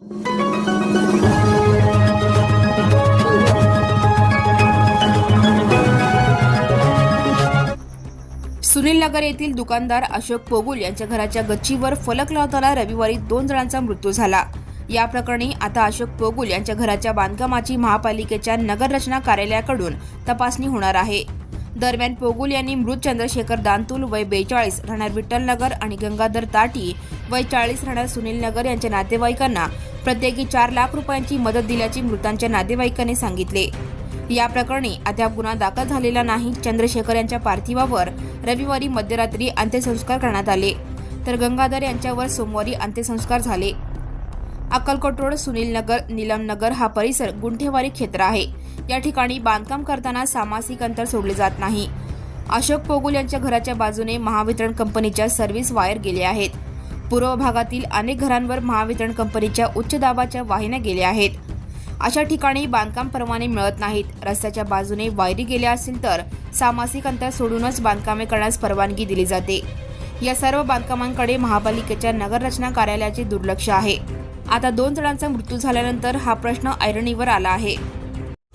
सुनील नगर येथील दुकानदार अशोक पोगुल यांच्या घराच्या गच्चीवर फलक लावताना रविवारी दोन जणांचा मृत्यू झाला. या प्रकरणी आता अशोक पोगुल यांच्या घराच्या बांधकामाची महापालिकेच्या नगररचना कार्यालयाकडून तपासणी होणार आहे. दरम्यान पोगुल यांनी मृत चंद्रशेखर दांतुल वय बेचाळीस राहणार विठ्ठलनगर आणि गंगाधर ताटी वय चाळीस राहणार सुनील नगर यांच्या नातेवाईकांना प्रत्येकी चार लाख रुपयांची मदत दिल्याची मृतांच्या नातेवाईकांनी सांगितले. या प्रकरणी अद्याप गुन्हा दाखल झालेला नाही. चंद्रशेखर यांच्या पार्थिवावर रविवारी मध्यरात्री अंत्यसंस्कार करण्यात आले. तर गंगाधर यांच्यावर सोमवारी अंत्यसंस्कार झाले. अक्कलकोट रोड सुनील नगर नीलम नगर हा परिसर गुंठेवारी क्षेत्र आहे. या ठिकाणी बांधकाम करताना सामासिक अंतर सोडले जात नाही. अशोक पोगुल यांच्या घराच्या बाजूने महावितरण कंपनीच्या सर्व्हिस वायर गेल्या आहेत. पूर्व भागातील अनेक घरांवर महावितरण कंपनीच्या उच्च दाबाच्या वाहिन्या गेल्या आहेत. अशा ठिकाणी बांधकाम परवाने मिळत नाहीत. रस्त्याच्या बाजूने वायरी गेल्या असतील तर सामासिक अंतर सोडूनच बांधकामे करण्यास परवानगी दिली जाते. या सर्व बांधकामांकडे महापालिकेच्या नगररचना कार्यालयाचे दुर्लक्ष आहे. आता दोन जणांचा मृत्यू झाल्यानंतर हा प्रश्न ऐरणीवर आला आहे.